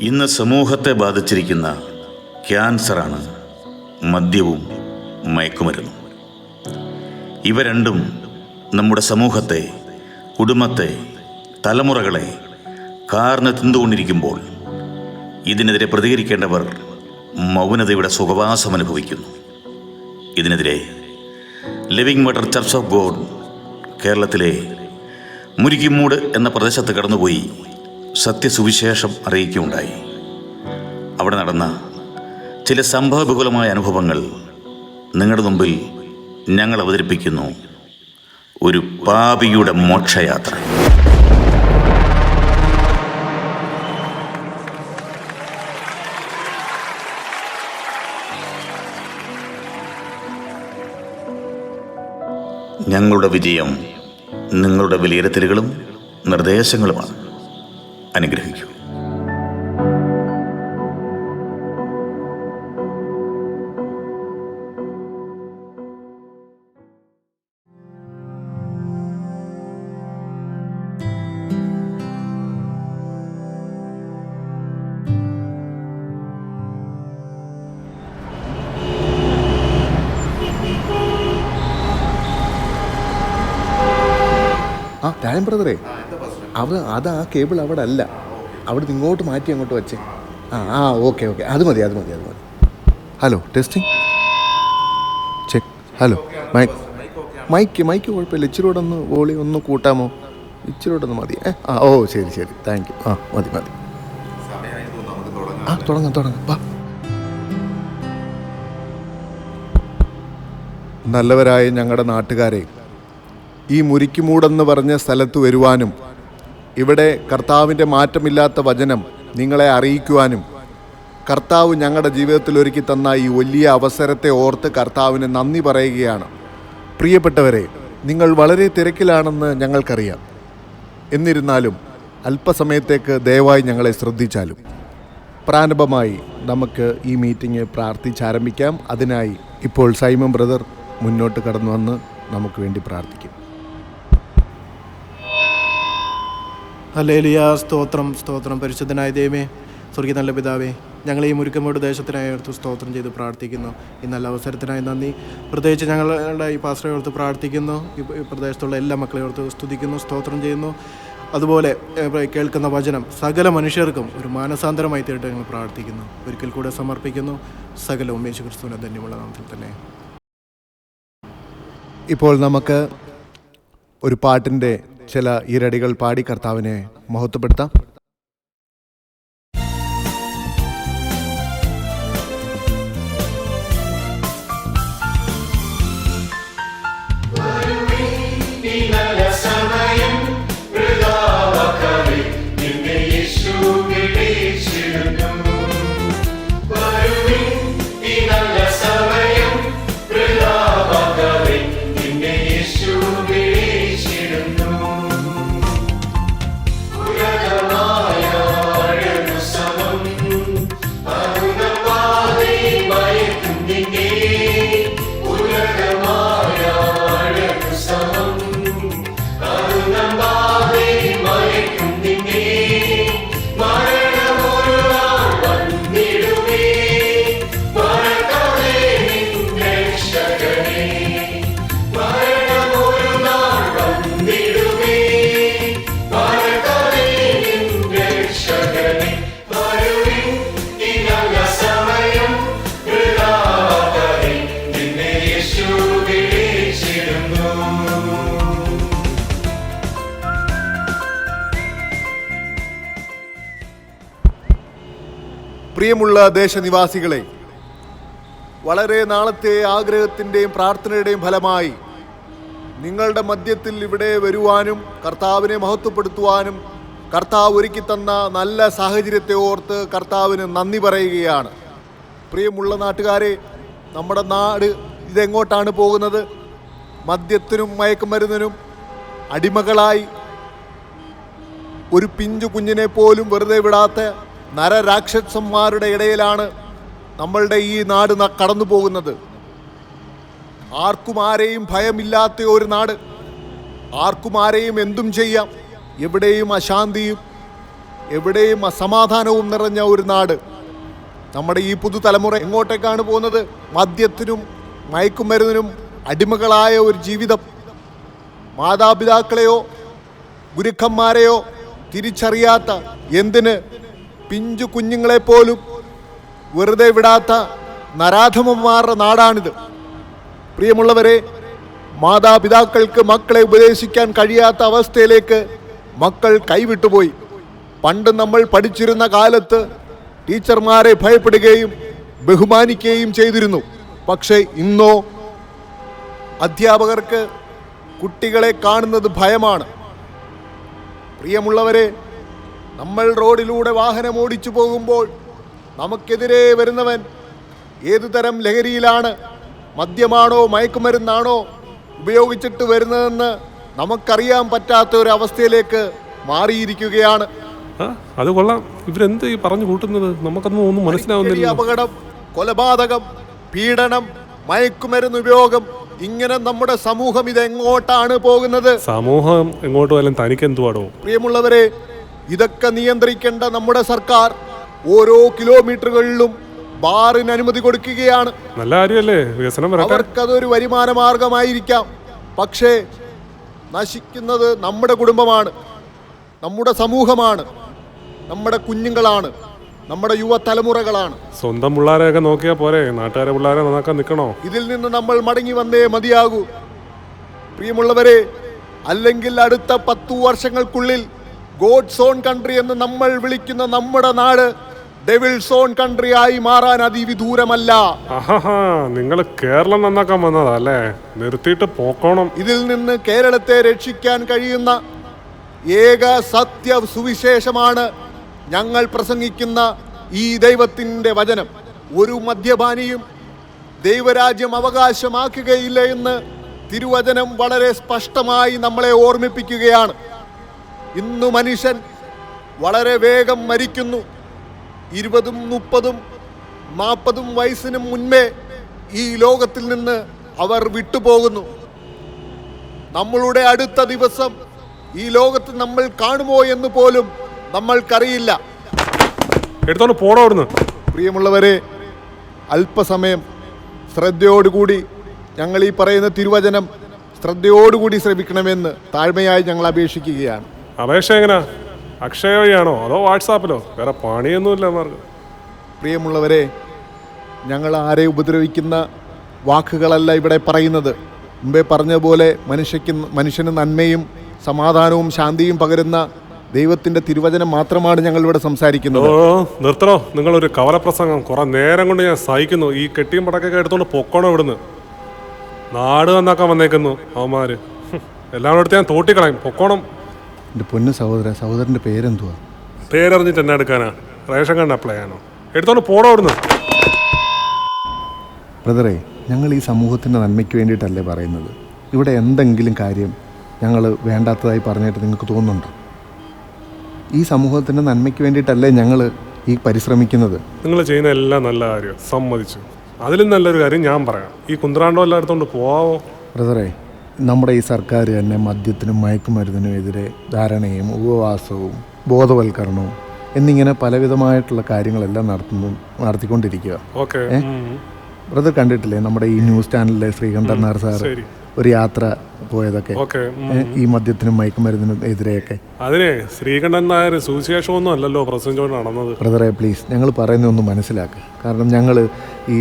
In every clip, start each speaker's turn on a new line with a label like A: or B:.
A: ഇന്ന് സമൂഹത്തെ ബാധിച്ചിരിക്കുന്ന ക്യാൻസറാണ് മദ്യവും മയക്കുമരുന്നും. ഇവ രണ്ടും നമ്മുടെ സമൂഹത്തെ കുടുംബത്തെ തലമുറകളെ കാർന്ന് തിന്നുകൊണ്ടിരിക്കുമ്പോൾ ഇതിനെതിരെ പ്രതികരിക്കേണ്ടവർ മൗനതയുടെ സുഖവാസം അനുഭവിക്കുന്നു. ഇതിനെതിരെ Living Water Church of God കേരളത്തിലെ മുരിക്കിമൂട് എന്ന പ്രദേശത്ത് കടന്നുപോയി സത്യസുവിശേഷം അറിയിക്കുകയുണ്ടായി. അവിടെ നടന്ന ചില സംഭവബഹുലമായ അനുഭവങ്ങൾ നിങ്ങളുടെ മുമ്പിൽ ഞങ്ങൾ അവതരിപ്പിക്കുന്നു. ഒരു പാപിയുടെ മോക്ഷയാത്ര. ഞങ്ങളുടെ വിജയം നിങ്ങളുടെ വിലയിരുത്തലുകളും നിർദ്ദേശങ്ങളുമാണ്. അനുഗ്രഹിക്കൂ.
B: ആ രായൻ ബ്രദറെ അവ അത് ആ കേബിൾ അവിടെ അല്ല. അവിടെ നിന്ന് ഇങ്ങോട്ട് മാറ്റി അങ്ങോട്ട് വെച്ചേ. ആ ആ ഓക്കെ ഓക്കെ. അത് മതി അത് മതി അത് മതി. Hello testing check hello mike mike mike കുഴപ്പമില്ല. ഇച്ചിരി കൂടെ ഒന്ന് വോളി ഒന്ന് കൂട്ടാമോ? ഇച്ചിരി കൂടെ ഒന്ന് മതി. ഏ ആ ഓ ശരി ശരി. താങ്ക് യു ആ മതി മതി. ആ തുടങ്ങാം തുടങ്ങാം. വാ. നല്ലവരായ ഞങ്ങളുടെ നാട്ടുകാരെ ഈ മുരിക്കുമൂടെന്ന് പറഞ്ഞ സ്ഥലത്ത് വരുവാനും ഇവിടെ കർത്താവിന്റെ മാറ്റമില്ലാത്ത വചനം നിങ്ങളെ അറിയിക്കുവാനും കർത്താവ് ഞങ്ങളുടെ ജീവിതത്തിൽ ഒരുക്കി തന്ന ഈ വലിയ അവസരത്തെ ഓർത്ത് കർത്താവിന് നന്ദി പറയുകയാണ്. പ്രിയപ്പെട്ടവരെ നിങ്ങൾ വളരെ തിരക്കിലാണെന്ന് ഞങ്ങൾക്കറിയാം. എന്നിരുന്നാലും അല്പസമയത്തേക്ക് ദയവായി ഞങ്ങളെ ശ്രദ്ധിച്ചാലും. പ്രാരംഭമായി നമുക്ക് ഈ മീറ്റിംഗ് പ്രാർത്ഥിച്ചാരംഭിക്കാം. അതിനായി ഇപ്പോൾ സൈമം ബ്രദർ മുന്നോട്ട് കടന്നു വന്ന് നമുക്ക് വേണ്ടി പ്രാർത്ഥിക്കും.
C: ഹല്ലേലിയ സ്തോത്രം സ്തോത്രം. പരിശുദ്ധനായ ദൈവമേ സ്വർഗീയ നല്ല പിതാവേ ഞങ്ങൾ ഈ മുരുക്കമോട് ദേശത്തിനായി ഓർത്ത് സ്തോത്രം ചെയ്ത് പ്രാർത്ഥിക്കുന്നു. ഈ നല്ല അവസരത്തിനായി നന്ദി. പ്രത്യേകിച്ച് ഞങ്ങളുടെ ഈ പാസ്റ്ററെ ഓർത്ത് പ്രാർത്ഥിക്കുന്നു. ഈ പ്രദേശത്തുള്ള എല്ലാ മക്കളെ ഓർത്ത് സ്തുതിക്കുന്നു സ്തോത്രം ചെയ്യുന്നു. അതുപോലെ കേൾക്കുന്ന വചനം സകല മനുഷ്യർക്കും ഒരു മാനസാന്തരമായി തീരട്ടെ ഞങ്ങൾ പ്രാർത്ഥിക്കുന്നു. ഒരിക്കൽ കൂടെ സമർപ്പിക്കുന്നു. സകല ഉമേശ് ക്രിസ്തുവിനെ ധന്യമുള്ള നാമത്തിൽ തന്നെ.
B: ഇപ്പോൾ നമുക്ക് ഒരു പാട്ടിന്റെ ചില ഈരടികൾ പാടി കർത്താവിനെ മഹത്വപ്പെടുത്താം. പ്രിയമുള്ള ദേശനിവാസികളെ വളരെ നാളത്തെ ആഗ്രഹത്തിന്റെയും പ്രാർത്ഥനയുടെയും ഫലമായി നിങ്ങളുടെ മധ്യത്തിൽ ഇവിടെ വരുവാനും കർത്താവിനെ മഹത്വപ്പെടുത്തുവാനും കർത്താവ് ഒരുക്കി തന്ന നല്ല സാഹചര്യത്തെ ഓർത്ത് കർത്താവിന് നന്ദി പറയുകയാണ്. പ്രിയമുള്ള നാട്ടുകാരെ നമ്മുടെ നാട് ഇതെങ്ങോട്ടാണ് പോകുന്നത്? മദ്യത്തിനും മയക്കുമരുന്നിനും അടിമകളായി ഒരു പിഞ്ചു കുഞ്ഞിനെ പോലും വെറുതെ വിടാത്ത നരരാക്ഷസന്മാരുടെ ഇടയിലാണ് നമ്മളുടെ ഈ നാട് കടന്നു പോകുന്നത്. ആർക്കും ആരെയും ഭയമില്ലാത്ത ഒരു നാട്. ആർക്കും ആരെയും എന്തും ചെയ്യാം. എവിടെയും അശാന്തിയും എവിടെയും അസമാധാനവും നിറഞ്ഞ ഒരു നാട്. നമ്മുടെ ഈ പുതുതലമുറ എങ്ങോട്ടേക്കാണ് പോകുന്നത്? മദ്യത്തിനും മയക്കുമരുന്നിനും അടിമകളായ ഒരു ജീവിതം. മാതാപിതാക്കളെയോ ഗുരുക്കന്മാരെയോ തിരിച്ചറിയാത്ത എന്തിന് പിഞ്ചു കുഞ്ഞുങ്ങളെപ്പോലും വെറുതെ വിടാത്ത നരാധമന്മാരുടെ നാടാണിത്. പ്രിയമുള്ളവരെ മാതാപിതാക്കൾക്ക് മക്കളെ ഉപദേശിക്കാൻ കഴിയാത്ത അവസ്ഥയിലേക്ക് മക്കൾ കൈവിട്ടുപോയി. പണ്ട് നമ്മൾ പഠിച്ചിരുന്ന കാലത്ത് ടീച്ചർമാരെ ഭയപ്പെടുകയും ബഹുമാനിക്കുകയും ചെയ്തിരുന്നു. പക്ഷേ ഇന്നോ അധ്യാപകർക്ക് കുട്ടികളെ കാണുന്നത് ഭയമാണ്. പ്രിയമുള്ളവരെ നമ്മൾ റോഡിലൂടെ വാഹനം ഓടിച്ചു പോകുമ്പോൾ നമുക്കെതിരെ വരുന്നവൻ ഏതുതരം ലഹരിയിലാണ് മദ്യമാണോ മയക്കുമരുന്നാണോ ഉപയോഗിച്ചിട്ട് വരുന്നതെന്ന് നമുക്കറിയാൻ പറ്റാത്ത ഒരു അവസ്ഥയിലേക്ക് മാറിയിരിക്കുകയാണ്.
D: അത് കൊള്ളാം. ഇവരെന്ത് ഈ പറഞ്ഞു കൂട്ടുന്നത്? നമുക്കൊന്നും ഒന്നും മനസ്സിലാവുന്നില്ല
B: അപകടം കൊലപാതകം പീഡനം മയക്കുമരുന്ന് ഉപയോഗം ഇങ്ങനെ നമ്മുടെ സമൂഹം ഇത് എങ്ങോട്ടാണ് പോകുന്നത്?
D: സമൂഹം എങ്ങോട്ട് പോയാലും തനിക്ക് എന്തുവാടോ
B: പ്രിയമുള്ളവരെ ഇതൊക്കെ നിയന്ത്രിക്കേണ്ട നമ്മുടെ സർക്കാർ ഓരോ കിലോമീറ്ററുകളിലും ബാറിന് അനുമതി കൊടുക്കുകയാണ്.
D: നല്ല കാര്യമല്ലേ? വികസനം
B: അവർക്കതൊരു വരുമാന മാർഗമായിരിക്കാം. പക്ഷേ നശിക്കുന്നത് നമ്മുടെ കുടുംബമാണ് നമ്മുടെ സമൂഹമാണ് നമ്മുടെ കുഞ്ഞുങ്ങളാണ് നമ്മുടെ യുവതലമുറകളാണ്.
D: സ്വന്തം പിള്ളേരെയൊക്കെ നോക്കിയാൽ പോരെ? നാട്ടുകാരെ പിള്ളേരെ നന്നാക്കാൻ നിൽക്കണോ?
B: ഇതിൽ നിന്ന് നമ്മൾ മടങ്ങി വന്നേ മതിയാകൂ. പ്രിയമുള്ളവരെ അല്ലെങ്കിൽ അടുത്ത പത്തു വർഷങ്ങൾക്കുള്ളിൽ ഗോഡ് സോൺ കൺട്രി എന്ന് നമ്മൾ വിളിക്കുന്ന നമ്മുടെ നാട് ഡെവിൾ സോൺ കൺട്രി ആയി മാറാൻ അതിവിദൂരമല്ല
D: നിങ്ങൾ കേരളം നന്നാക്കാൻ വന്നതല്ലേ നിർത്തിയിട്ട് പോക്കോണം.
B: ഇതിൽ നിന്ന് കേരളത്തെ രക്ഷിക്കാൻ കഴിയുന്ന ഏക സത്യ സുവിശേഷമാണ് ഞങ്ങൾ പ്രസംഗിക്കുന്ന ഈ ദൈവത്തിന്റെ വചനം. ഒരു മദ്യപാനിയും ദൈവരാജ്യം അവകാശമാക്കുകയില്ല എന്ന് തിരുവചനം വളരെ സ്പഷ്ടമായി നമ്മളെ ഓർമ്മിപ്പിക്കുകയാണ്. ഇന്ന് മനുഷ്യൻ വളരെ വേഗം മരിക്കുന്നു. ഇരുപതും മുപ്പതും നാൽപ്പതും വയസ്സിന് മുൻപേ ഈ ലോകത്തിൽ നിന്ന് അവർ വിട്ടുപോകുന്നു. നമ്മളുടെ അടുത്ത ദിവസം ഈ ലോകത്ത് നമ്മൾ കാണുമോ എന്ന് പോലും നമ്മൾക്കറിയില്ല.
D: എടുത്തോണ്ട് പോടോ അവിടുന്ന്.
B: പ്രിയമുള്ളവരെ അല്പസമയം ശ്രദ്ധയോടുകൂടി ഞങ്ങൾ ഈ പറയുന്ന തിരുവചനം ശ്രദ്ധയോടുകൂടി ശ്രമിക്കണമെന്ന് താഴ്മയായി ഞങ്ങൾ അപേക്ഷിക്കുകയാണ്.
D: അപേക്ഷ എങ്ങനാ? അക്ഷയ വഴിയാണോ? അതോ വാട്സാപ്പിലോ? വേറെ പണിയൊന്നുമില്ല മാർക്ക്.
B: പ്രിയമുള്ളവരെ ഞങ്ങൾ ആരെ ഉപദ്രവിക്കുന്ന വാക്കുകളല്ല ഇവിടെ പറയുന്നത്. മുമ്പേ പറഞ്ഞ പോലെ മനുഷ്യക്ക് മനുഷ്യന് നന്മയും സമാധാനവും ശാന്തിയും പകരുന്ന ദൈവത്തിന്റെ തിരുവചനം മാത്രമാണ് ഞങ്ങൾ ഇവിടെ
D: ഓ
B: സംസാരിക്കുന്നത്
D: നിർത്തണോ? ഒരു കവലപ്രസംഗം. കുറെ നേരം കൊണ്ട് ഞാൻ സഹിക്കുന്നു. ഈ കെട്ടിയും പടക്കൊക്കെ എടുത്തോണ്ട് പൊക്കോണം ഇവിടുന്ന്. നാട് നന്നാക്കാൻ വന്നേക്കുന്നു അവന്മാര്. എല്ലാവരും എല്ലാം എടുത്ത് ഞാൻ തോട്ടിക്കളയും. പൊക്കോണം.
B: എന്റെ പൊന്നു സഹോദര സഹോദരന്റെ പേരെന്തുവാ?
D: പേരറിഞ്ഞിട്ട് എന്നാ എടുക്കാനാ? റേഷൻ കാർഡ് അപ്ലൈ ചെയ്യാനോ എടുത്തോണ്ട് പോടോ അവിടുന്ന്.
B: ബ്രദറെ ഞങ്ങൾ ഈ സമൂഹത്തിന്റെ നന്മയ്ക്ക് വേണ്ടിയിട്ടല്ലേ പറയുന്നത്. ഇവിടെ എന്തെങ്കിലും കാര്യം ഞങ്ങൾ വേണ്ടാത്തതായി പറഞ്ഞിട്ട് നിങ്ങൾക്ക് തോന്നുന്നുണ്ടോ? ഈ സമൂഹത്തിന്റെ നന്മയ്ക്ക് വേണ്ടിയിട്ടല്ലേ ഞങ്ങൾ ഈ പരിശ്രമിക്കുന്നത്.
D: നിങ്ങൾ ചെയ്യുന്ന എല്ലാം നല്ല കാര്യം സമ്മതിച്ചു. അതിലും നല്ലൊരു കാര്യം ഞാൻ പറയാം. ഈ കുന്ത്രാണ്ടോ എല്ലാം എടുത്തോണ്ട് പോവാവോ?
B: ബ്രദറെ നമ്മുടെ ഈ സർക്കാർ തന്നെ മദ്യത്തിനും മയക്കുമരുന്നിനും എതിരെ ധാരണയും ഉപവാസവും ബോധവൽക്കരണവും എന്നിങ്ങനെ പലവിധമായിട്ടുള്ള കാര്യങ്ങളെല്ലാം നടത്തുന്നു നടത്തിക്കൊണ്ടിരിക്കുക.
D: ഏഹ്
B: ബ്രദർ കണ്ടിട്ടില്ലേ നമ്മുടെ ഈ ന്യൂസ് ചാനലിലെ ശ്രീകണ്ഠൻ നായർ സാർ ഒരു യാത്ര പോയതൊക്കെ. ഈ മദ്യത്തിനും മയക്കുമരുന്നിനും എതിരെയൊക്കെ.
D: അതിനെ ശ്രീകണ്ഠൻ നായർ സുവിശേഷമൊന്നും അല്ലല്ലോ പ്രസംഗം നടന്നത്.
B: ബ്രദറെ പ്ലീസ് ഞങ്ങൾ പറയുന്നതൊന്ന് മനസ്സിലാക്കുക കാരണം ഞങ്ങൾ ഈ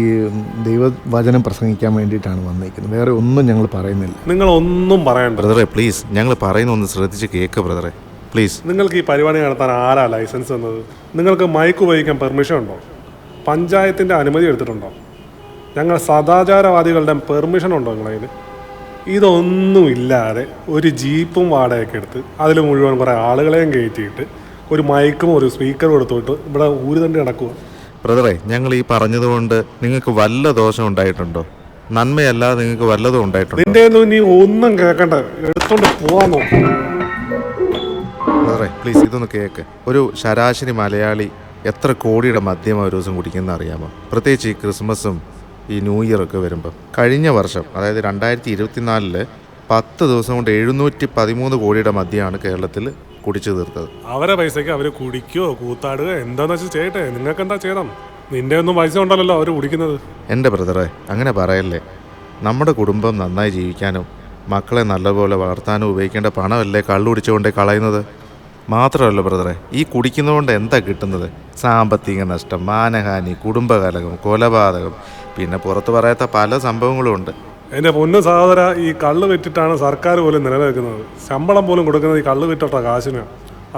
B: ദൈവവചനം പ്രസംഗിക്കാൻ വേണ്ടിയിട്ടാണ് വന്നിരിക്കുന്നത്. വേറെ ഒന്നും ഞങ്ങൾ പറയുന്നില്ല.
D: നിങ്ങൾ ഒന്നും പറയണ്ട
E: ബ്രദറെ പ്ലീസ് ഞങ്ങൾ പറയുന്ന ഒന്ന് ശ്രദ്ധിച്ച് കേക്ക് ബ്രദറെ. പ്ലീസ്.
D: നിങ്ങൾക്ക് ഈ പരിപാടി നടത്താൻ ആരാ ലൈസൻസ് തന്നത്? നിങ്ങൾക്ക് മയക്ക് ഉപയോഗിക്കാൻ പെർമിഷൻ ഉണ്ടോ? പഞ്ചായത്തിന്റെ അനുമതി എടുത്തിട്ടുണ്ടോ? ഞങ്ങൾ സദാചാരവാദികളുടെ പെർമിഷൻ ഉണ്ടോ നിങ്ങളതിൽ ഇതൊന്നും ഇല്ലാതെ ഒരു ജീപ്പും വാടകയൊക്കെ എടുത്ത് അതിൽ മുഴുവൻ കുറേ ആളുകളെയും കയറ്റിയിട്ട് ഒരു മൈക്കും ഒരു സ്പീക്കറും എടുത്തോട്ട് ഇവിടെ ഊര് തന്നെ നടക്കുക
E: ബ്രദറെ ഞങ്ങൾ ഈ പറഞ്ഞതുകൊണ്ട് നിങ്ങൾക്ക് വല്ല ദോഷം ഉണ്ടായിട്ടുണ്ടോ? നന്മയല്ല നിങ്ങൾക്ക് വല്ലതും ഉണ്ടായിട്ടുണ്ടോ?
D: നിന്റെ ഒന്നും നീ ഒന്നും കേൾക്കണ്ട. എടുത്തോണ്ട് പോവാൻ നോക്കും.
E: ബ്രദറെ പ്ലീസ് ഇതൊന്ന് കേക്ക്. ഒരു ശരാശരി മലയാളി എത്ര കോടിയുടെ മദ്യം ഒരു ദിവസം കുടിക്കുന്ന അറിയാമോ? പ്രത്യേകിച്ച് ഈ ക്രിസ്മസും ഈ ന്യൂ ഇയർ ഒക്കെ വരുമ്പോൾ കഴിഞ്ഞ വർഷം അതായത് രണ്ടായിരത്തി ഇരുപത്തിനാലിൽ പത്ത് ദിവസം കൊണ്ട് എഴുന്നൂറ്റി പതിമൂന്ന് കോടിയുടെ മദ്യമാണ് കേരളത്തിൽ കുടിച്ചു തീർത്തത്.
D: അവരെ പൈസയ്ക്ക് അവർ കുടിക്കുകയോ കൂത്താടുക എന്താന്ന് വെച്ചാൽ ചെയ്യട്ടെ? നിങ്ങൾക്ക് എന്താ ചെയ്യണം നിന്റെ ഒന്നും പൈസ ഉണ്ടല്ലോ അവർ കുടിക്കുന്നത്.
E: എന്റെ ബ്രദറെ അങ്ങനെ പറയല്ലേ. നമ്മുടെ കുടുംബം നന്നായി ജീവിക്കാനും മക്കളെ നല്ലപോലെ വളർത്താനും ഉപയോഗിക്കേണ്ട പണമല്ലേ കള്ളു കുടിച്ചുകൊണ്ടേ കളയുന്നത്? മാത്രമല്ല ബ്രദറെ ഈ കുടിക്കുന്നതുകൊണ്ട് എന്താ കിട്ടുന്നത്? സാമ്പത്തിക നഷ്ടം മാനഹാനി കുടുംബകലകം കൊലപാതകം പിന്നെ പുറത്തു പറയാത്ത പല സംഭവങ്ങളും ഉണ്ട്.
D: എന്റെ പൊന്നു സഹോദര ഈ കള്ള് വിറ്റിട്ടാണ് സർക്കാർ പോലും നിലനിൽക്കുന്നത്. ശമ്പളം പോലും കൊടുക്കുന്നത് ഈ കള്ള് വിറ്റോട്ട കാശിനാണ്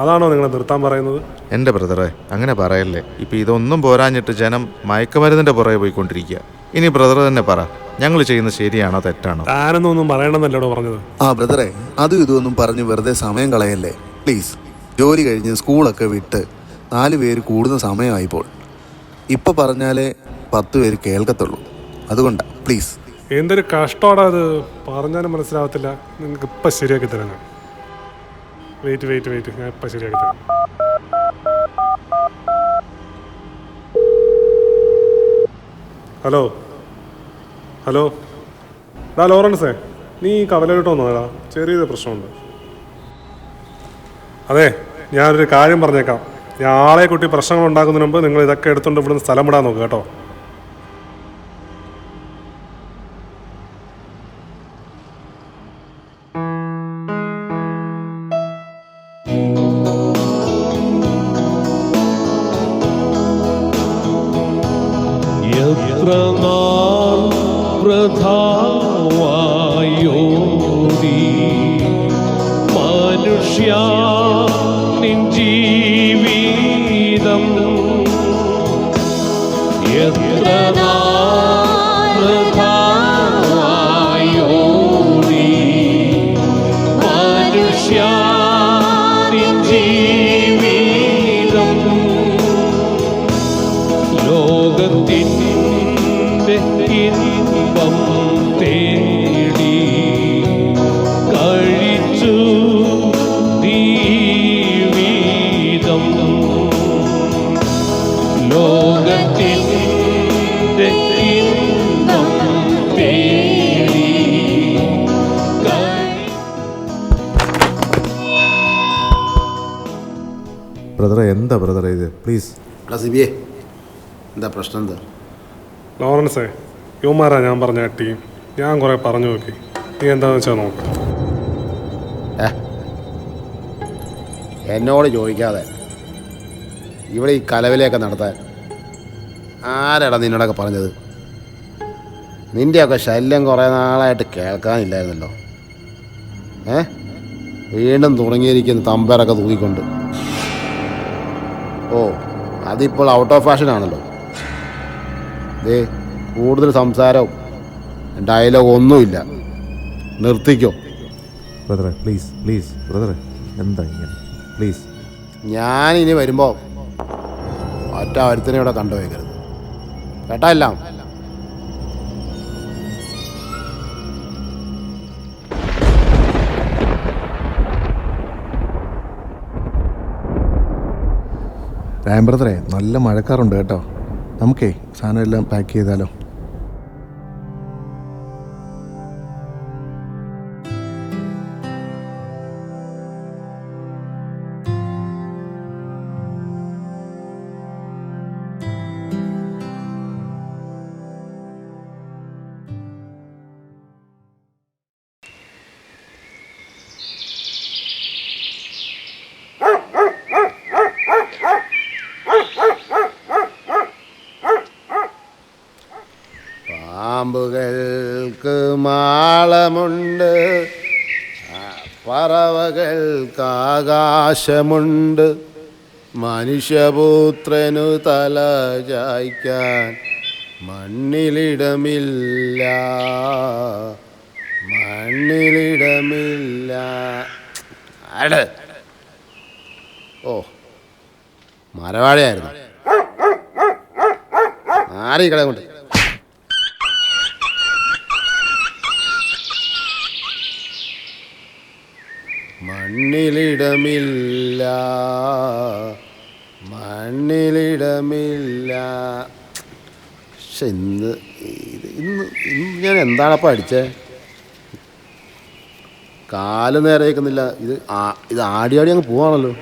D: അതാണോ നിങ്ങൾ നിർത്താൻ പറയുന്നത്?
E: എന്റെ ബ്രദറെ അങ്ങനെ പറയല്ലേ. ഇപ്പം ഇതൊന്നും പോരാഞ്ഞിട്ട് ജനം മയക്കുമരുന്നിന്റെ പുറകെ പോയിക്കൊണ്ടിരിക്കുക. ഇനി ബ്രദർ തന്നെ പറ ഞങ്ങൾ ചെയ്യുന്നത് ശരിയാണോ തെറ്റാണോ?
D: ഒന്നും പറയണമെന്നല്ലോ പറഞ്ഞത്?
F: ആ ബ്രദറെ അതും ഇതൊന്നും പറഞ്ഞ് വെറുതെ സമയം കളയല്ലേ? പ്ലീസ് ജോലി കഴിഞ്ഞ് സ്കൂളൊക്കെ വിട്ട് നാല് പേര് കൂടുന്ന സമയമായിപ്പോൾ ഇപ്പോൾ പറഞ്ഞാലേ പത്ത് പേര് കേൾക്കത്തുള്ളൂ. അതുകൊണ്ടാണ് പ്ലീസ്
D: എന്തൊരു കഷ്ടമാണ് അത് പറഞ്ഞാലും മനസ്സിലാവത്തില്ല. നിങ്ങൾക്ക് ഇപ്പം ശരിയാക്കി തരാം വെയിറ്റ് വെയിറ്റ് വെയിറ്റ് ഞാൻ ഇപ്പം ശരിയാക്കി തരാം. ഹലോ? ഹലോ? ഡാ ലോറൻസേ നീ കവലോട്ട് വന്നോടാ ചെറിയൊരു പ്രശ്നമുണ്ട്. അതെ ഞാനൊരു കാര്യം പറഞ്ഞേക്കാം. ഞാൻ ആളെ കുട്ടി പ്രശ്നങ്ങൾ ഉണ്ടാക്കുന്നതിന് മുമ്പ് നിങ്ങൾ ഇതൊക്കെ എടുത്തുകൊണ്ട് ഇവിടുന്ന് സ്ഥലം വിടാൻ നോക്കുക കേട്ടോ.
G: ഇൻപം തേടി കഴിച്ചു ദീവീതം. ലോകത്തിൽ ഇൻപം തേടി
E: ബ്രദറെ എന്താ ബ്രദറെ ഇത്? പ്ലീസ്.
H: സിബിയെ എന്താ പ്രശ്നം എന്താ?
D: ലോറൻസേ യുമാരാ ഞാൻ പറഞ്ഞ ടീം ഞാൻ കുറെ പറഞ്ഞു നോക്കി. നീ എന്താന്ന് വെച്ചാൽ നോക്ക്.
H: എന്നോട് ചോദിക്കാതെ. ഇവിടെ ഈ കലവിലയൊക്കെ നടത്താൻ ആരാടാ നിന്നോടൊക്കെ പറഞ്ഞത്? നിന്റെയൊക്കെ ശല്യം കുറേ നാളായിട്ട് കേൾക്കാനില്ലായിരുന്നല്ലോ. ഏ? വീണ്ടും തുടങ്ങിയിരിക്കുന്ന തമ്പേറൊക്കെ തൂക്കിക്കൊണ്ട് ഓ അതിപ്പോൾ ഔട്ട് ഓഫ് ഫാഷൻ ആണല്ലോ. ദേ കൂടുതൽ സംസാരവും ഡയലോഗ് ഒന്നുമില്ല നിർത്തിക്കോ.
E: ബ്രദറെ പ്ലീസ് പ്ലീസ് ബ്രദറെ എന്താ ഇങ്ങനെ? പ്ലീസ്
H: ഞാൻ ഇനി വരുമ്പോൾ ഒറ്റ ഒരുത്തനെ ഇവിടെ കണ്ടുപോയിക്കരുത്. കേട്ടാ എല്ലാം?
B: ബ്രദറെ നല്ല മഴക്കാറുണ്ട് കേട്ടോ. നമുക്കേ സാധനം എല്ലാം പാക്ക് ചെയ്താലോ?
H: മാളമുണ്ട് ആ, പറവകൾക്ക് ആകാശമുണ്ട് മനുഷ്യപുത്രനു തല ചായ്ക്കാൻ മണ്ണിലിടമില്ല. മണ്ണിലിടമില്ല. ഓ മരവാഴയായിരുന്നു. ആരെയും കട കൊണ്ട് മണ്ണിലിടമില്ല. മണ്ണിലിടമില്ല. പക്ഷെ ഇന്ന് ഇത് ഇന്ന് ഇന്ന് ഞാൻ എന്താണപ്പോൾ അടിച്ചേ? കാൽ നേരെ നിൽക്കുന്നില്ല ഇത് ആ- ഇത് ആടി ആടി അങ്ങ് പോവാണല്ലോ.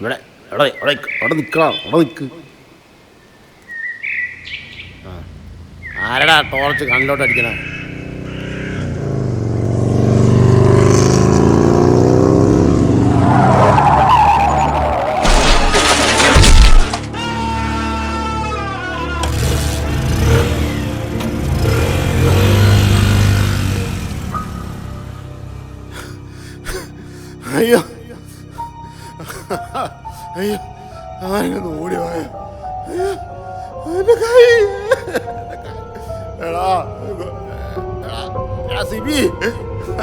H: ഇവിടെ ഇവിടെ ഇവിടെ ഇവിടെ നിൽക്കണം അവിടെ നിൽക്ക് ആരടാ ടോർച്ച് കണ്ണിലോട്ട് അടിക്കണേ? ആരെങ്കിലും ഓടി പോയ എടാ സിബി.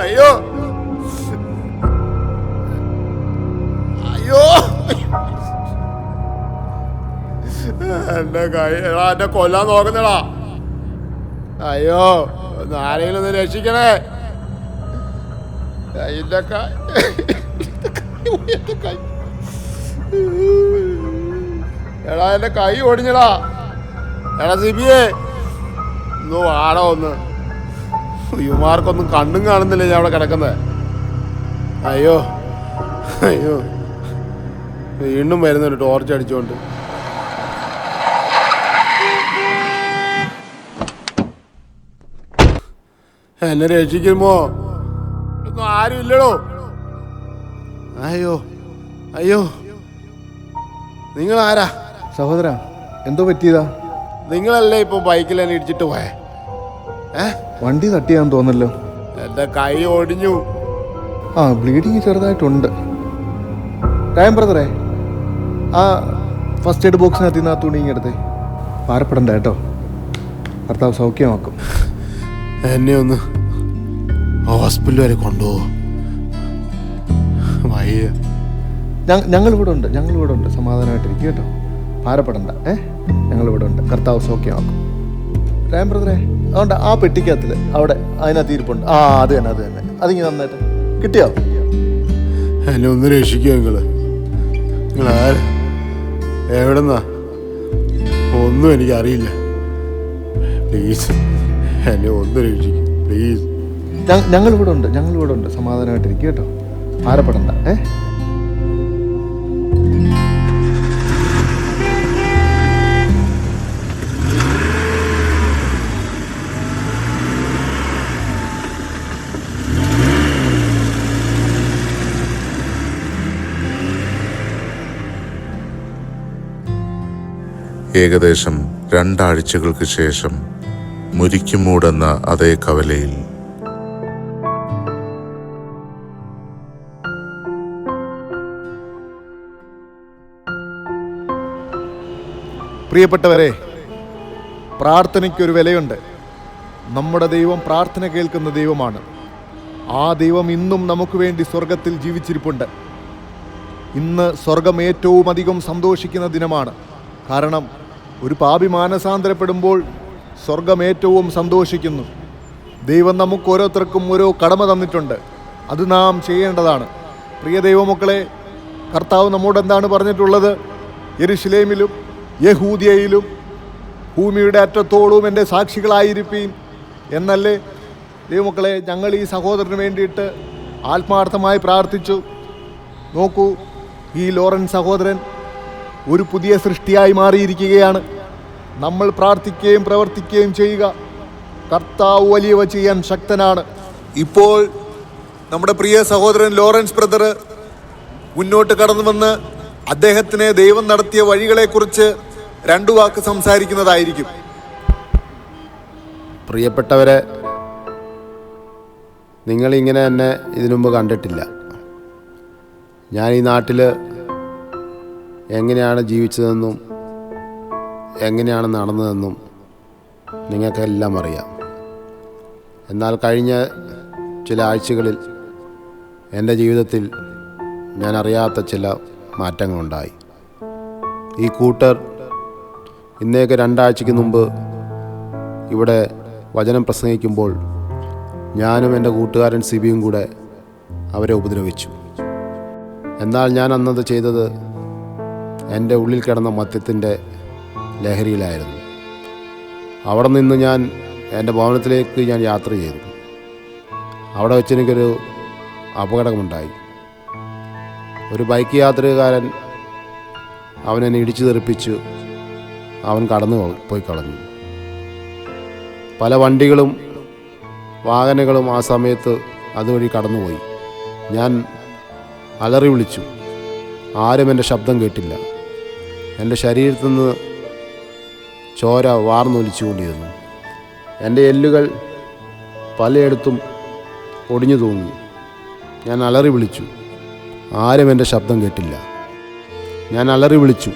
H: അയ്യോ. അയ്യോ. എന്റെ കൈ എടാ എന്നെ കൊല്ലാൻ നോക്കുന്നടാ. അയ്യോ ഒന്ന് ആരെങ്കിലും ഒന്ന് രക്ഷിക്കണേ. എന്റെ കൈ എന്റെ കൈ. എടാ എന്റെ കൈ ഓടിഞ്ഞടാ എടാ സിബിയെ. ഒന്ന് ആടോ ഒന്ന്. യുമാർക്കൊന്നും കണ്ണും കാണുന്നില്ല ഞാൻ അവിടെ കിടക്കുന്നത് അയ്യോ അയ്യോ. വീണ്ടും വരുന്നുണ്ട് ടോർച്ച് അടിച്ചുകൊണ്ട് എന്നെ രക്ഷിക്കുമോ ഒന്നും ആരും ഇല്ലടോ. അയ്യോ അയ്യോ. നിങ്ങൾ ആരാ?
B: സഹോദര എന്തോ പറ്റിയതാ?
H: നിങ്ങളല്ലേ ഇപ്പൊ ബൈക്കിൽ തന്നെ ഇടിച്ചിട്ട് പോയേ?
B: വണ്ടി തട്ടിയാന്ന് തോന്നല്ലോ.
H: എന്റെ കൈ ഒടിഞ്ഞു.
B: ആ ബ്ലീഡിങ് ചെറുതായിട്ടുണ്ട്. ടൈം ബ്രദറേ ആ ഫസ്റ്റ് എയ്ഡ് ബോക്സിനകത്ത് നിന്ന് ആ തുണി ഇങ്ങെടുത്തേ. പാരപ്പെടണ്ട കേട്ടോ. ഭർത്താവ് സൗഖ്യമാക്കും.
H: എന്നെ ഒന്ന് ഹോസ്പിറ്റൽ വരെ കൊണ്ടുപോകും വയ്യ.
B: ഞ- ഞങ്ങളിവിടെ ഉണ്ട് ഞങ്ങളിവിടെ ഉണ്ട്. സമാധാനമായിട്ടിരിക്കും കേട്ടോ. ഭാരപ്പെടണ്ട ഏ? ഞങ്ങളിവിടെ ഉണ്ട്. കർത്താവ് സൗഖ്യമാക്കും. രാം ബ്രദറെ അതുകൊണ്ട് ആ പെട്ടിക്കകത്തിൽ അവിടെ അതിനകത്ത് ഇരിപ്പുണ്ട്. ആ അത് തന്നെ അത് തന്നെ. അതിങ്ങനെ നന്നായിട്ട് കിട്ടിയോ?
H: എന്നെ ഒന്ന് രക്ഷിക്കുക നിങ്ങൾ നിങ്ങൾ ആര്? എവിടെന്നാ? ഒന്നും എനിക്കറിയില്ല. പ്ലീസ് എന്നെ ഒന്ന് രക്ഷിക്കും. പ്ലീസ്.
B: ഞങ്ങൾ ഞങ്ങളിവിടെ ഉണ്ട് ഞങ്ങളിവിടെ ഉണ്ട്. സമാധാനമായിട്ടിരിക്കും കേട്ടോ. ഭാരപ്പെടണ്ട ഏ?
E: ഏകദേശം രണ്ടാഴ്ചകൾക്ക് ശേഷം മുരിക്കുമൂടെന്ന അതേ കവലയിൽ.
B: പ്രിയപ്പെട്ടവരെ പ്രാർത്ഥനയ്ക്കൊരു വിലയുണ്ട്. നമ്മുടെ ദൈവം പ്രാർത്ഥന കേൾക്കുന്ന ദൈവമാണ്. ആ ദൈവം ഇന്നും നമുക്ക് വേണ്ടി സ്വർഗത്തിൽ ജീവിച്ചിരിപ്പുണ്ട്. ഇന്ന് സ്വർഗം ഏറ്റവും അധികം സന്തോഷിക്കുന്ന ദിനമാണ്. കാരണം ഒരു പാപി മാനസാന്തരപ്പെടുമ്പോൾ സ്വർഗം ഏറ്റവും സന്തോഷിക്കുന്നു. ദൈവം നമുക്ക് ഓരോരുത്തർക്കും ഓരോ കടമ തന്നിട്ടുണ്ട്. അത് നാം ചെയ്യേണ്ടതാണ്. പ്രിയ ദൈവമക്കളെ കർത്താവ് നമ്മോട് എന്താണ് പറഞ്ഞിട്ടുള്ളത്? യെരുഷലേമിലും യഹൂദിയയിലും ഭൂമിയുടെ അറ്റത്തോളവും എന്റെ സാക്ഷികളായിരിക്കും എന്നല്ലേ? ദൈവമക്കളെ ഞങ്ങൾ ഈ സഹോദരന് വേണ്ടിയിട്ട് ആത്മാർത്ഥമായി പ്രാർത്ഥിച്ചു. നോക്കൂ ഈ ലോറൻസ് സഹോദരൻ ഒരു പുതിയ സൃഷ്ടിയായി മാറിയിരിക്കുകയാണ്. നമ്മൾ പ്രാർത്ഥിക്കുകയും പ്രവർത്തിക്കുകയും ചെയ്യുക. കർത്താവ് വലിയവ ചെയ്യാൻ ശക്തനാണ്. ഇപ്പോൾ നമ്മുടെ പ്രിയ സഹോദരൻ ലോറൻസ് ബ്രദർ മുന്നോട്ട് കടന്നു വന്ന് അദ്ദേഹത്തിന് ദൈവം നടത്തിയ വഴികളെക്കുറിച്ച് രണ്ടു വാക്ക് സംസാരിക്കുന്നതായിരിക്കും.
H: പ്രിയപ്പെട്ടവരെ നിങ്ങളിങ്ങനെ എന്നെ ഇതിനു മുമ്പ് കണ്ടിട്ടില്ല. ഞാൻ ഈ നാട്ടിൽ എങ്ങനെയാണ് ജീവിച്ചതെന്നും എങ്ങനെയാണ് നടന്നതെന്നും നിങ്ങൾക്കെല്ലാം അറിയാം. എന്നാൽ കഴിഞ്ഞ ചില ആഴ്ചകളിൽ എന്റെ ജീവിതത്തിൽ ഞാൻ അറിയാത്ത ചില മാറ്റങ്ങളുണ്ടായി. ഈ കൂട്ടർ ഇന്നേക്ക് രണ്ടാഴ്ചയ്ക്ക് മുമ്പ് ഇവിടെ വചനം പ്രസംഗിക്കുമ്പോൾ ഞാനും എന്റെ കൂട്ടുകാരൻ സിബിയും കൂടെ അവരെ ഉപദ്രവിച്ചു. എന്നാൽ ഞാൻ അന്നത് ചെയ്തത് എന്റെ ഉള്ളിൽ കിടന്ന മദ്യത്തിന്റെ ലഹരിയിലായിരുന്നു. അവിടെ നിന്ന് ഞാൻ എന്റെ ഭവനത്തിലേക്ക് ഞാൻ യാത്ര ചെയ്തു. അവിടെ വെച്ച് എനിക്കൊരു അപകടമുണ്ടായി. ഒരു ബൈക്ക് യാത്രക്കാരൻ അവനെന്നെ ഇടിച്ചു തെറിപ്പിച്ചു. അവൻ കടന്നു പോയി കളഞ്ഞു. പല വണ്ടികളും വാഹനങ്ങളും ആ സമയത്ത് അതുവഴി കടന്നുപോയി. ഞാൻ അലറി വിളിച്ചു. ആരും എന്റെ ശബ്ദം കേട്ടില്ല. എന്റെ ശരീരത്തു നിന്ന് ചോര വാർന്നൊലിച്ചുകൊണ്ടിരുന്നു. എന്റെ എല്ലുകൾ പലയിടത്തും ഒടിഞ്ഞു തൂങ്ങി. ഞാൻ അലറി വിളിച്ചു. ആരും എന്റെ ശബ്ദം കേട്ടില്ല. ഞാൻ അലറി വിളിച്ചു.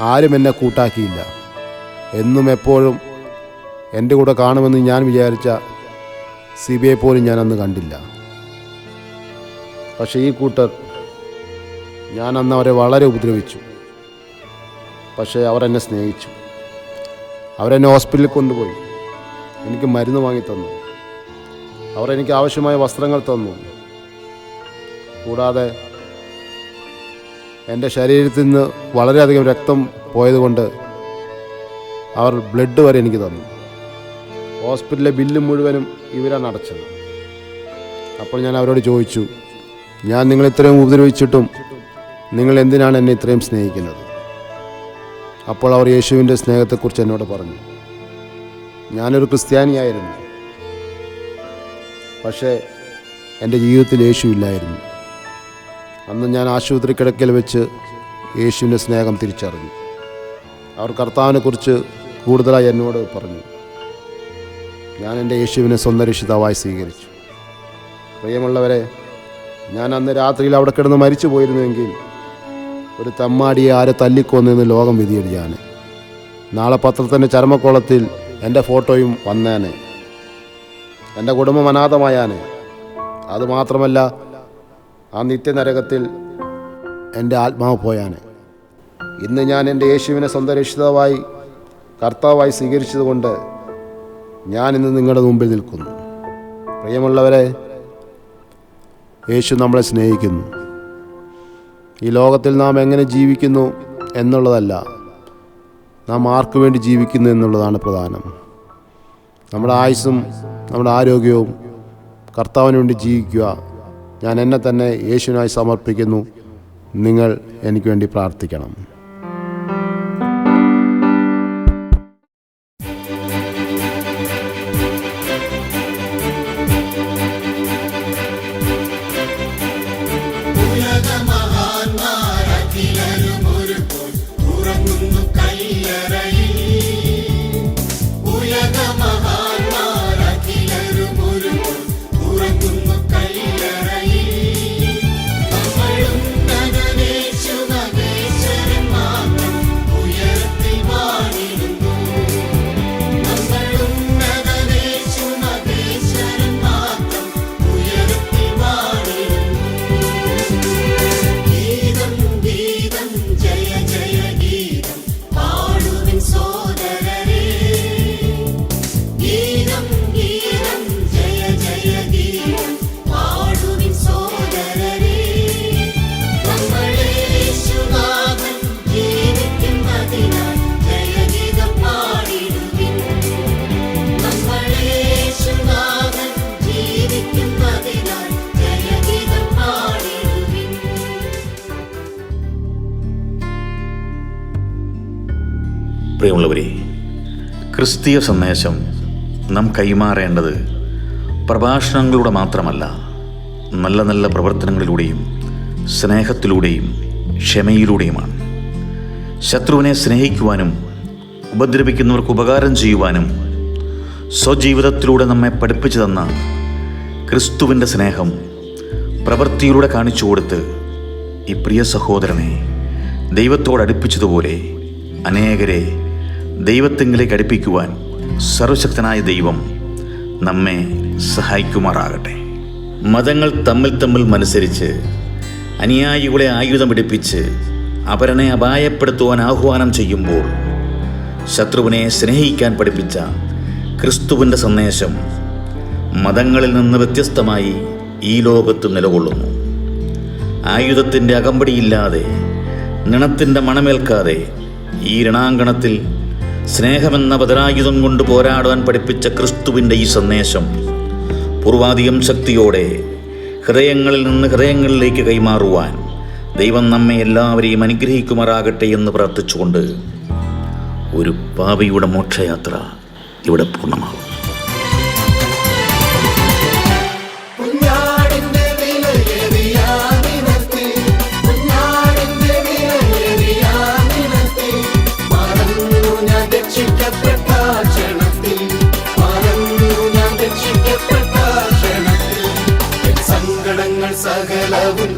H: ആരും എന്നെ കൂട്ടാക്കിയില്ല. എന്നും എപ്പോഴും എന്റെ കൂടെ കാണുമെന്ന് ഞാൻ വിചാരിച്ച സി ബി ഐ പോലും ഞാൻ കണ്ടില്ല. പക്ഷേ ഈ കൂട്ടർ ഞാൻ അന്ന് അവരെ വളരെ ഉപദ്രവിച്ചു. പക്ഷേ അവരെന്നെ സ്നേഹിച്ചു. അവരെന്നെ ഹോസ്പിറ്റലിൽ കൊണ്ടുപോയി. എനിക്ക് മരുന്ന് വാങ്ങി തന്നു. അവർ എനിക്ക് ആവശ്യമായ വസ്ത്രങ്ങൾ തന്നു. കൂടാതെ എന്റെ ശരീരത്തിൽ നിന്ന് വളരെയധികം രക്തം പോയതുകൊണ്ട് അവർ ബ്ലഡ് വരെ എനിക്ക് തന്നു. ഹോസ്പിറ്റലിലെ ബില്ല് മുഴുവനും ഇവരാണ് അടച്ചത്. അപ്പോൾ ഞാൻ അവരോട് ചോദിച്ചു ഞാൻ നിങ്ങളിത്രയും ഉപദ്രവിച്ചിട്ടും നിങ്ങൾ എന്തിനാണ് എന്നെ ഇത്രയും സ്നേഹിക്കുന്നത്? അപ്പോൾ അവർ യേശുവിന്റെ സ്നേഹത്തെക്കുറിച്ച് എന്നോട് പറഞ്ഞു ഞാനൊരു ക്രിസ്ത്യാനിയായിരുന്നു പക്ഷേ എന്റെ ജീവിതത്തിൽ യേശു ഇല്ലായിരുന്നു. അന്ന് ഞാൻ ആശുപത്രി കിടക്കൽ വെച്ച് യേശുവിന്റെ സ്നേഹം തിരിച്ചറിഞ്ഞു. അവർ കർത്താവിനെക്കുറിച്ച് കൂടുതലായി എന്നോട് പറഞ്ഞു ഞാൻ എന്റെ യേശുവിനെ സ്വന്തം രക്ഷിതാവായി സ്വീകരിച്ചു. പ്രിയമുള്ളവരെ ഞാൻ അന്ന് രാത്രിയിൽ അവിടെ കിടന്ന് മരിച്ചു പോയിരുന്നുവെങ്കിൽ ഒരു തമ്മാടിയെ ആരെ തല്ലിക്കൊന്നെന്ന് ലോകം വിധിയെഴുതിയാണ് നാളെ പത്രത്തിന്റെ ചരമക്കോളത്തിൽ എന്റെ ഫോട്ടോയും വന്നേനെ. എന്റെ കുടുംബം അനാഥമായാനെ. അതുമാത്രമല്ല ആ നിത്യനരകത്തിൽ എന്റെ ആത്മാവ് പോയാനെ. ഇന്ന് ഞാൻ എന്റെ യേശുവിനെ സ്വന്തം കർത്താവായി സ്വീകരിച്ചതുകൊണ്ട് ഞാൻ ഇന്ന് നിങ്ങളുടെ മുമ്പിൽ നിൽക്കുന്നു. പ്രിയമുള്ളവരെ യേശു നമ്മളെ സ്നേഹിക്കുന്നു. ഈ ലോകത്തിൽ നാം എങ്ങനെ ജീവിക്കുന്നു എന്നുള്ളതല്ല നാം ആർക്കു വേണ്ടി ജീവിക്കുന്നു എന്നുള്ളതാണ് പ്രധാനം. നമ്മുടെ ആയുസ്സും നമ്മുടെ ആരോഗ്യവും കർത്താവിന് വേണ്ടി ജീവിക്കുക. ഞാൻ എന്നെ തന്നെ യേശുവിനായി സമർപ്പിക്കുന്നു. നിങ്ങൾ എനിക്ക് വേണ്ടി പ്രാർത്ഥിക്കണം.
A: പ്രിയമുള്ളവരെ ക്രിസ്തീയ സന്ദേശം നാം കൈമാറേണ്ടത് പ്രഭാഷണങ്ങളിലൂടെ മാത്രമല്ല നല്ല നല്ല പ്രവർത്തനങ്ങളിലൂടെയും സ്നേഹത്തിലൂടെയും ക്ഷമയിലൂടെയുമാണ്. ശത്രുവിനെ സ്നേഹിക്കുവാനും ഉപദ്രവിക്കുന്നവർക്ക് ഉപകാരം ചെയ്യുവാനും സ്വജീവിതത്തിലൂടെ നമ്മെ പഠിപ്പിച്ചു തന്ന ക്രിസ്തുവിന്റെ സ്നേഹം പ്രവൃത്തിയിലൂടെ കാണിച്ചു കൊടുത്ത് ഈ പ്രിയ സഹോദരനെ ദൈവത്തോടടുപ്പിച്ചതുപോലെ അനേകരെ ദൈവത്തെങ്കിലേക്ക് അടുപ്പിക്കുവാൻ സർവശക്തനായ ദൈവം നമ്മെ സഹായിക്കുമാറാകട്ടെ. മതങ്ങൾ തമ്മിൽ തമ്മിൽ മനുസരിച്ച് അനുയായികളെ ആയുധം പിടിപ്പിച്ച് അവരനെ അപായപ്പെടുത്തുവാൻ ആഹ്വാനം ചെയ്യുമ്പോൾ ശത്രുവിനെ സ്നേഹിക്കാൻ പഠിപ്പിച്ച ക്രിസ്തുവിന്റെ സന്ദേശം മതങ്ങളിൽ നിന്ന് വ്യത്യസ്തമായി ഈ ലോകത്ത് നിലകൊള്ളുന്നു. ആയുധത്തിന്റെ അകമ്പടിയില്ലാതെ നിണത്തിന്റെ മണമേൽക്കാതെ ഈ രണാങ്കണത്തിൽ സ്നേഹമെന്ന ബദലായുധം കൊണ്ട് പോരാടുവാൻ പഠിപ്പിച്ച ക്രിസ്തുവിന്റെ ഈ സന്ദേശം പൂർവാധികം ശക്തിയോടെ ഹൃദയങ്ങളിൽ നിന്ന് ഹൃദയങ്ങളിലേക്ക് കൈമാറുവാൻ ദൈവം നമ്മെ എല്ലാവരെയും അനുഗ്രഹിക്കുമാറാകട്ടെ എന്ന് പ്രാർത്ഥിച്ചുകൊണ്ട് ഒരു പാപിയുടെ മോക്ഷയാത്ര ഇവിടെ പൂർണമാകും. 여러분